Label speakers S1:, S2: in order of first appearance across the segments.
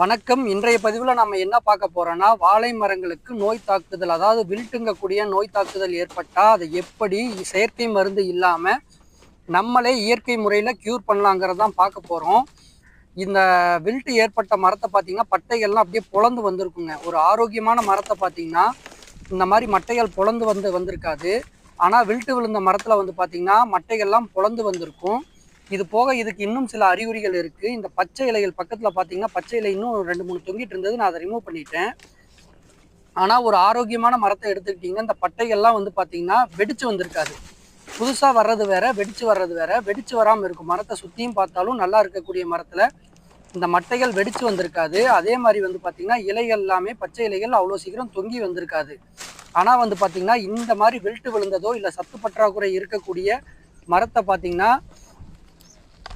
S1: வணக்கம். இன்றைய பதிவில் நம்ம என்ன பார்க்க போகிறோன்னா வாழை மரங்களுக்கு நோய் தாக்குதல் அதாவது வில்ட்டுங்கக்கூடிய நோய் தாக்குதல் ஏற்பட்டால் அதை எப்படி செயற்கை மருந்து இல்லாமல் நம்மளே இயற்கை முறையில் க்யூர் பண்ணலாங்கிறது தான் பார்க்க போகிறோம் இந்த வில்ட்டு ஏற்பட்ட மரத்தை பார்த்திங்கன்னா பட்டைகள்லாம் அப்படியே புலந்து வந்திருக்குங்க. ஒரு ஆரோக்கியமான மரத்தை பார்த்தீங்கன்னா இந்த மாதிரி மட்டைகள் புலந்து வந்து வந்திருக்காது. ஆனால் வில்ட்டு விழுந்த மரத்தில் வந்து பார்த்திங்கன்னா மட்டைகள்லாம் புலந்து வந்திருக்கும். இது போக இதுக்கு இன்னும் சில அறிகுறிகள் இருக்குது இந்த பச்சை இலைகள் பக்கத்தில் பார்த்தீங்கன்னா பச்சை இலை இன்னும் ரெண்டு மூணு தொங்கிட்டு இருந்தது. நான் அதை ரிமூவ் பண்ணிட்டேன். ஆனால் ஒரு ஆரோக்கியமான மரத்தை எடுத்துக்கிட்டிங்கன்னா இந்த பட்டைகள்லாம் வந்து பார்த்தீங்கன்னா வெடிச்சு வந்திருக்காது. புதுசாக வர்றது வேற வெடிச்சு வர்றது வேற. வெடிச்சு வராமல் இருக்கும். மரத்தை சுற்றியும் பார்த்தாலும் நல்லா இருக்கக்கூடிய மரத்தில் இந்த மட்டைகள் வெடிச்சு வந்திருக்காது. அதே மாதிரி வந்து பார்த்திங்கன்னா இலைகள் எல்லாமே பச்சை இலைகள் அவ்வளோ சீக்கிரம் தொங்கி வந்திருக்காது. ஆனால் வந்து பார்த்திங்கன்னா இந்த மாதிரி வெல்ட்டு விழுந்ததோ இல்லை சத்து பற்றாக்குறை இருக்கக்கூடிய மரத்தை பார்த்தீங்கன்னா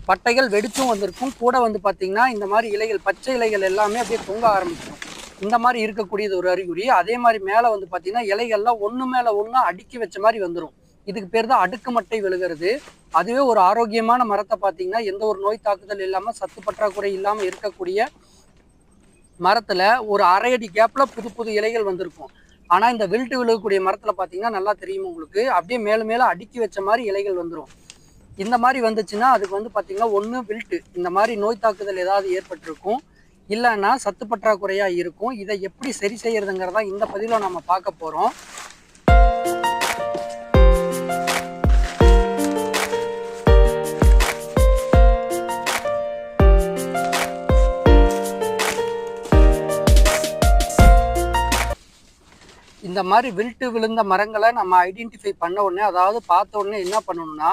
S1: பட்டைகள் வெடிச்சும் வந்திருக்கும். கூட வந்து பார்த்தீங்கன்னா இந்த மாதிரி இலைகள் பச்சை இலைகள் எல்லாமே அப்படியே தொங்க ஆரம்பிச்சிடும் இந்த மாதிரி இருக்கக்கூடியது ஒரு அறிகுறி. அதே மாதிரி மேலே வந்து பார்த்தீங்கன்னா இலைகள்லாம் ஒன்று மேலே ஒன்று அடுக்கி வச்ச மாதிரி வந்துடும் இதுக்கு பேர் தான் அடுக்கு மட்டை விழுகிறது. அதுவே ஒரு ஆரோக்கியமான மரத்தை பார்த்தீங்கன்னா எந்த ஒரு நோய் தாக்குதல் இல்லாமல் சத்து பற்றாக்குறை இல்லாமல் இருக்கக்கூடிய மரத்தில் ஒரு அரை அடி கேப்பில் புது புது இலைகள் வந்திருக்கும். ஆனால் இந்த வில்ட்டு விழுகக்கூடிய மரத்தில் பார்த்தீங்கன்னா நல்லா தெரியும் உங்களுக்கு. அப்படியே மேலும் மேலே அடுக்கி வச்ச மாதிரி இலைகள் வந்துடும் இந்த மாதிரி வந்துச்சுன்னா அதுக்கு வந்து பார்த்திங்கன்னா ஒன்று வில்ட்டு இந்த மாதிரி நோய் தாக்குதல் ஏதாவது ஏற்பட்டிருக்கும் இல்லைன்னா சத்து பற்றாக்குறையாக இருக்கும். இதை எப்படி சரி செய்யறதுங்கிறதா இந்த பதிவில் நம்ம பார்க்க போகிறோம் இந்த மாதிரி வில்ட்டு விழுந்த மரங்களை நம்ம ஐடென்டிஃபை பண்ண உடனே அதாவது பார்த்த உடனே என்ன பண்ணணும்னா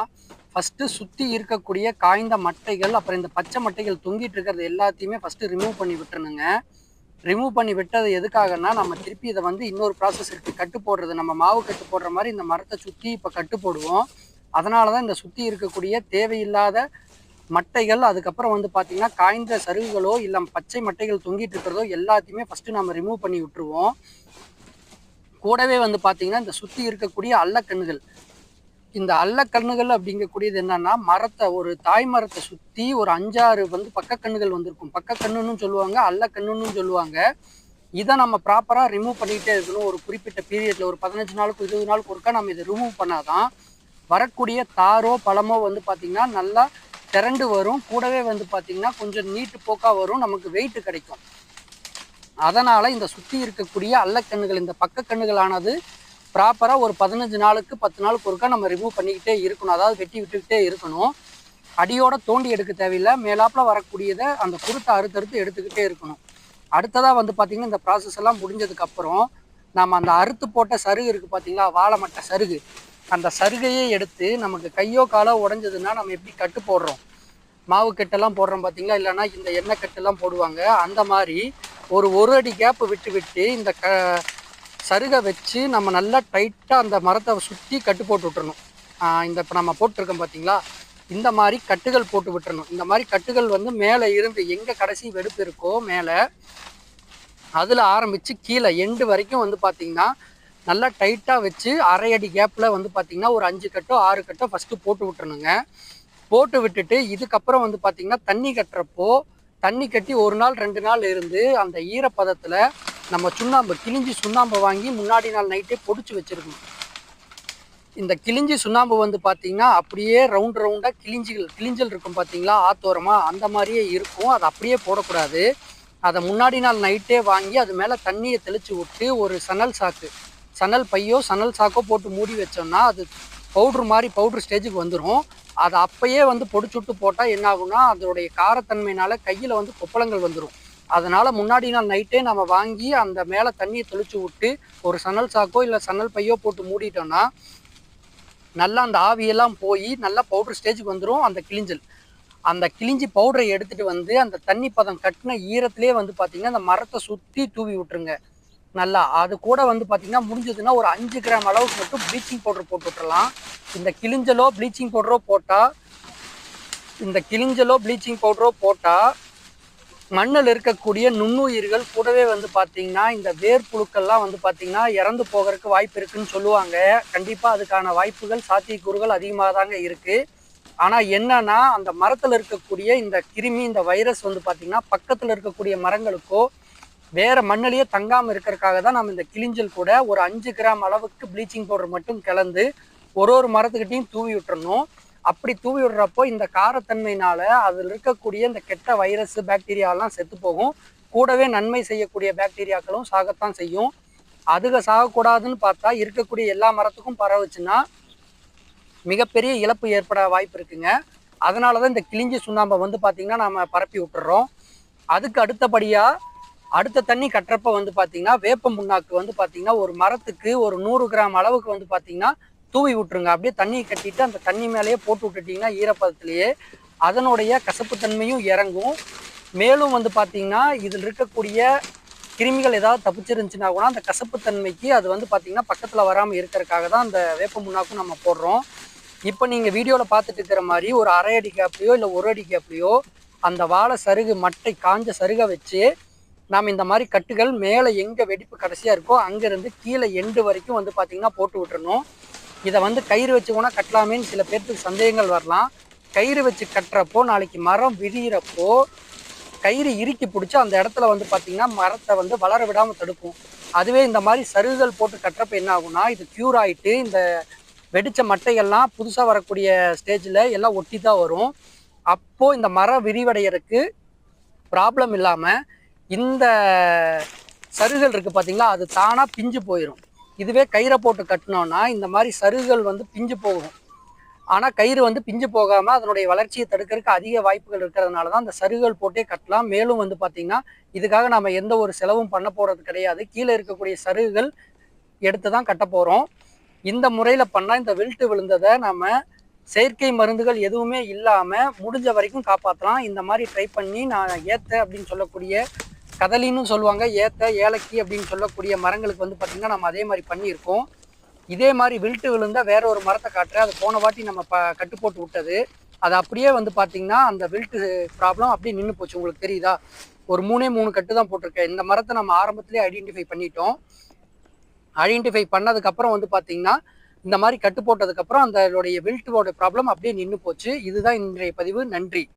S1: ஃபஸ்ட்டு சுற்றி இருக்கக்கூடிய காய்ந்த மட்டைகள் அப்புறம் இந்த பச்சை மட்டைகள் தொங்கிட்டு இருக்கிறது எல்லாத்தையுமே ஃபஸ்ட்டு ரிமூவ் பண்ணி விட்டுருணுங்க ரிமூவ் பண்ணி விட்டது எதுக்காகன்னா நம்ம திருப்பி இதை வந்து இன்னொரு ப்ராசஸ் இருக்குது கட்டு போடுறது. நம்ம மாவு கட்டு போடுற மாதிரி இந்த மரத்தை சுற்றி இப்போ கட்டு போடுவோம். அதனால தான் இந்த சுற்றி இருக்கக்கூடிய தேவையில்லாத மட்டைகள் அதுக்கப்புறம் வந்து பார்த்திங்கன்னா காய்ந்த சருகுகளோ இல்லை பச்சை மட்டைகள் தொங்கிட்டு இருக்கிறதோ எல்லாத்தையுமே ஃபஸ்ட்டு நம்ம ரிமூவ் பண்ணி விட்டுருவோம். கூடவே வந்து பார்த்திங்கன்னா இந்த சுற்றி இருக்கக்கூடிய அல்லக்கண்ணுகள் இந்த அல்லக்கண்ணுகள் அப்படிங்கக்கூடியது என்னன்னா மரத்தை ஒரு தாய் மரத்தை சுற்றி ஒரு அஞ்சாறு வந்து பக்கக்கண்ணுகள் வந்திருக்கும். பக்கக்கண்ணுன்னு சொல்லுவாங்க அல்லக்கண்ணுன்னு சொல்லுவாங்க. இதை நம்ம ப்ராப்பராக ரிமூவ் பண்ணிக்கிட்டே இருக்கணும். ஒரு குறிப்பிட்ட பீரியடில் ஒரு பதினஞ்சு நாளுக்கு இருபது நாளுக்கு ஒருக்கா நம்ம இதை ரிமூவ் பண்ணாதான் வரக்கூடிய தாரோ பழமோ வந்து பார்த்திங்கன்னா நல்லா திரண்டு வரும். கூடவே வந்து பார்த்திங்கன்னா கொஞ்சம் நீட்டு போக்காக வரும். நமக்கு வெயிட் கிடைக்கும். அதனால் இந்த சுற்றி இருக்கக்கூடிய அல்லக்கண்ணுகள் இந்த பக்கக்கண்ணுகளானது ப்ராப்பராக ஒரு பதினஞ்சு நாளுக்கு பத்து நாளுக்கு ஒருக்கா நம்ம ரிமூவ் பண்ணிக்கிட்டே இருக்கணும். அதாவது வெட்டி விட்டுக்கிட்டே இருக்கணும். அடியோட தோண்டி எடுக்க தேவையில்லை. மேலாப்பில் வரக்கூடியதை அந்த குருத்தை அறுத்தறுத்து எடுத்துக்கிட்டே இருக்கணும். அடுத்ததாக வந்து பார்த்திங்கன்னா இந்த ப்ராசஸ் எல்லாம் முடிஞ்சதுக்கப்புறம் நம்ம அந்த அறுத்து போட்ட சருகு இருக்குது பார்த்தீங்களா வாழைமட்டை சருகு. அந்த சருகையே எடுத்து நமக்கு கையோ காலோ உடஞ்சதுன்னா நம்ம எப்படி கட்டு போடுறோம்? மாவு கட்டெல்லாம் போடுறோம் பார்த்தீங்களா இல்லைன்னா இந்த எண்ணெய் கட்டெல்லாம் போடுவாங்க. அந்த மாதிரி ஒரு ஒரு அடி கேப்பு விட்டு விட்டு இந்த க சருகை வச்சு நம்ம நல்லா டைட்டாக அந்த மரத்தை சுற்றி கட்டு போட்டு விட்டுறணும். இந்த இப்போ நம்ம போட்டிருக்கோம் பார்த்தீங்களா இந்த மாதிரி கட்டுகள் போட்டு விட்டுறணும். இந்த மாதிரி கட்டுகள் வந்து மேலே இருந்து எங்கே கடைசி வெடுப்பு இருக்கோ மேலே அதில் ஆரம்பித்து கீழே எண்டு வரைக்கும் வந்து பார்த்திங்கன்னா நல்லா டைட்டாக வச்சு அரை அடி கேப்பில் வந்து பார்த்திங்கன்னா ஒரு அஞ்சு கட்டோ ஆறு கட்டோ ஃபஸ்ட்டு போட்டு விட்டுறணுங்க. போட்டு விட்டுட்டு இதுக்கப்புறம் வந்து பார்த்திங்கன்னா தண்ணி கட்டுறப்போ தண்ணி கட்டி ஒரு நாள் ரெண்டு நாள் இருந்து அந்த ஈரப்பதத்தில் நம்ம சுண்ணாம்பு கிழிஞ்சி சுண்ணாம்பு வாங்கி முன்னாடி நாள் நைட்டே பொடிச்சு வச்சுருக்கணும். இந்த கிழிஞ்சி சுண்ணாம்பு வந்து பார்த்தீங்கன்னா அப்படியே ரவுண்ட் ரவுண்டாக கிழிஞ்சிகள் கிழிஞ்சல் இருக்கும் பார்த்தீங்களா ஆத்தோரமாக அந்த மாதிரியே இருக்கும். அதை அப்படியே போடக்கூடாது. அதை முன்னாடி நாள் நைட்டே வாங்கி அது மேலே தண்ணியை தெளித்து விட்டு ஒரு சணல் சாக்கு சணல் பையோ சணல் சாக்கோ போட்டு மூடி வச்சோம்னா அது பவுட்ரு மாதிரி பவுட்ரு ஸ்டேஜுக்கு வந்துடும் அதை அப்பயே வந்து பொடிச்சு விட்டு போட்டால் என்ன ஆகும்னா அதோடைய கையில் வந்து கொப்பளங்கள் வந்துடும் அதனால் முன்னாடி நாள் நைட்டே நம்ம வாங்கி அந்த மேலே தண்ணியை தெளிச்சு விட்டு ஒரு சணல் சாக்கோ இல்லை சணல் பையோ போட்டு மூடிட்டோம்னா நல்லா அந்த ஆவியெல்லாம் போய் நல்லா பவுட்ரு ஸ்டேஜுக்கு வந்துடும் அந்த கிழிஞ்சல். அந்த கிழிஞ்சி பவுடரை எடுத்துகிட்டு வந்து அந்த தண்ணி பதம் கட்டின ஈரத்துலேயே வந்து பார்த்திங்கன்னா அந்த மரத்தை சுற்றி தூவி விட்டுருங்க. நல்லா அது கூட வந்து பார்த்திங்கன்னா முடிஞ்சதுன்னா ஒரு அஞ்சு கிராம் அளவுக்கு மட்டும் ப்ளீச்சிங் பவுடர் போட்டு விட்டுறலாம். இந்த கிழிஞ்சலோ ப்ளீச்சிங் பவுடரோ போட்டால் இந்த கிழிஞ்சலோ ப்ளீச்சிங் பவுடரோ போட்டால் மண்ணில் இருக்கக்கூடிய நுண்ணுயிர்கள் கூடவே வந்து பார்த்தீங்கன்னா இந்த வேர்ப்புழுக்கள்லாம் வந்து பார்த்தீங்கன்னா இறந்து போகிறதுக்கு வாய்ப்பு இருக்குன்னு சொல்லுவாங்க. கண்டிப்பாக அதுக்கான வாய்ப்புகள் சாத்தியக்கூறுகள் அதிகமாக தாங்க இருக்குது ஆனால் என்னன்னா அந்த மரத்தில் இருக்கக்கூடிய இந்த கிருமி இந்த வைரஸ் வந்து பார்த்திங்கன்னா பக்கத்தில் இருக்கக்கூடிய மரங்களுக்கோ வேற மண்ணிலேயே தங்காமல் இருக்கிறதுக்காக தான் நம்ம இந்த கிளிஞ்சல் கூட ஒரு அஞ்சு கிராம் அளவுக்கு ப்ளீச்சிங் பவுடர் மட்டும் கலந்து ஒரு ஒரு மரத்துக்கிட்டையும் தூவி விட்டுறணும். அப்படி தூவி விடுறப்போ இந்த காரத்தன்மையினால அதில் இருக்கக்கூடிய இந்த கெட்ட வைரஸ் பாக்டீரியாலாம் செத்து போகும். கூடவே நன்மை செய்யக்கூடிய பாக்டீரியாக்களும் சாகத்தான் செய்யும். அதுக சாகக்கூடாதுன்னு பார்த்தா இருக்கக்கூடிய எல்லா மரத்துக்கும் பரவுச்சுன்னா மிகப்பெரிய இழப்பு ஏற்பட வாய்ப்பு இருக்குங்க. அதனால தான் இந்த கிழிஞ்சி சுண்ணாம்பை வந்து பார்த்திங்கன்னா நாம் பரப்பி விட்டுறோம். அதுக்கு அடுத்தபடியாக அடுத்த தண்ணி கட்டுறப்ப வந்து பார்த்தீங்கன்னா வேப்ப முன்னாக்கு வந்து பார்த்தீங்கன்னா ஒரு மரத்துக்கு ஒரு நூறு கிராம் அளவுக்கு வந்து பார்த்தீங்கன்னா தூவி விட்டுருங்க. அப்படியே தண்ணியை கட்டிட்டு அந்த தண்ணி மேலேயே போட்டு விட்டுட்டிங்கன்னா ஈரப்பதத்திலேயே அதனுடைய கசப்புத்தன்மையும் இறங்கும். மேலும் வந்து பார்த்தீங்கன்னா இதில் இருக்கக்கூடிய கிருமிகள் ஏதாவது தப்பிச்சிருந்துச்சுன்னா கூட அந்த கசப்புத்தன்மைக்கு அது வந்து பார்த்தீங்கன்னா பக்கத்தில் வராமல் இருக்கிறதுக்காக தான் அந்த வேப்ப முன்னாக்கும் நம்ம போடுறோம். இப்போ நீங்கள் வீடியோவில் பார்த்துட்டு இருக்கிற மாதிரி ஒரு அரை அடி கேப்லேயோ இல்லை ஒரு அடி கேப்லையோ அந்த வாழை சருகு மட்டை காஞ்ச சருகை வச்சு நாம் இந்த மாதிரி கட்டுகள் மேலே எங்கே வெடிப்பு கடைசியாக இருக்கோ அங்கேருந்து கீழே எண்டு வரைக்கும் வந்து பார்த்திங்கன்னா போட்டு விட்டுறணும். இதை வந்து கயிறு வச்சு கூட கட்டலாமேன்னு சில பேர்த்துக்கு சந்தேகங்கள் வரலாம். கயிறு வச்சு கட்டுறப்போ நாளைக்கு மரம் விரிகிறப்போ கயிறு இறுக்கி பிடிச்சி அந்த இடத்துல வந்து பார்த்திங்கன்னா மரத்தை வந்து வளர விடாமல் தடுக்கும். அதுவே இந்த மாதிரி சருகுகள் போட்டு கட்டுறப்ப என்ன ஆகும்னா இது க்யூர் ஆகிட்டு இந்த வெடித்த மட்டைகள்லாம் புதுசாக வரக்கூடிய ஸ்டேஜில் எல்லாம் ஒட்டி தான் வரும். அப்போது இந்த மரம் விரிவடைகிறதுக்கு ப்ராப்ளம் இல்லாமல் இந்த சருகுகள் இருக்குது பார்த்தீங்களா அது தானாக பிஞ்சு போயிடும் இதுவே கயிறை போட்டு கட்டினோன்னா இந்த மாதிரி சருகுகள் வந்து பிஞ்சு போகும். ஆனால் கயிறு வந்து பிஞ்சு போகாமல் அதனுடைய வளர்ச்சியை தடுக்கிறதுக்கு அதிக வாய்ப்புகள் இருக்கிறதுனால தான் அந்த சருகுகள் போட்டே கட்டலாம். மேலும் வந்து பார்த்திங்கன்னா இதுக்காக நம்ம எந்த ஒரு செலவும் பண்ண போகிறது கிடையாது. கீழே இருக்கக்கூடிய சருகுகள் எடுத்து தான் கட்ட போகிறோம் இந்த முறையில் பண்ணால் இந்த வெல்ட்டு விழுந்ததை நம்ம செயற்கை மருந்துகள் எதுவுமே இல்லாமல் முடிஞ்ச வரைக்கும் காப்பாற்றலாம் இந்த மாதிரி ட்ரை பண்ணி நான் ஏற்ற அப்படின்னு சொல்லக்கூடிய கதலின்னு சொல்லுவாங்க ஏத்த ஏலக்கி அப்படின்னு சொல்லக்கூடிய மரங்களுக்கு வந்து பார்த்திங்கன்னா நம்ம அதே மாதிரி பண்ணியிருக்கோம். இதே மாதிரி வில்ட்டு விழுந்தால் வேற ஒரு மரத்தை காட்டுறேன். அது போன வாட்டி நம்ம ப கட்டு போட்டு விட்டது. அது அப்படியே வந்து பார்த்திங்கன்னா அந்த வில்ட்டு ப்ராப்ளம் அப்படியே நின்று போச்சு. உங்களுக்கு தெரியுதா? ஒரு மூணே மூணு கட்டு தான் போட்டிருக்கேன். இந்த மரத்தை நம்ம ஆரம்பத்திலே ஐடென்டிஃபை பண்ணிட்டோம். ஐடென்டிஃபை பண்ணதுக்கப்புறம் வந்து பார்த்திங்கன்னா இந்த மாதிரி கட்டு போட்டதுக்கப்புறம் அதனுடைய வில்ட்டுவோட ப்ராப்ளம் அப்படியே நின்று போச்சு. இதுதான் இன்றைய பதிவு. நன்றி.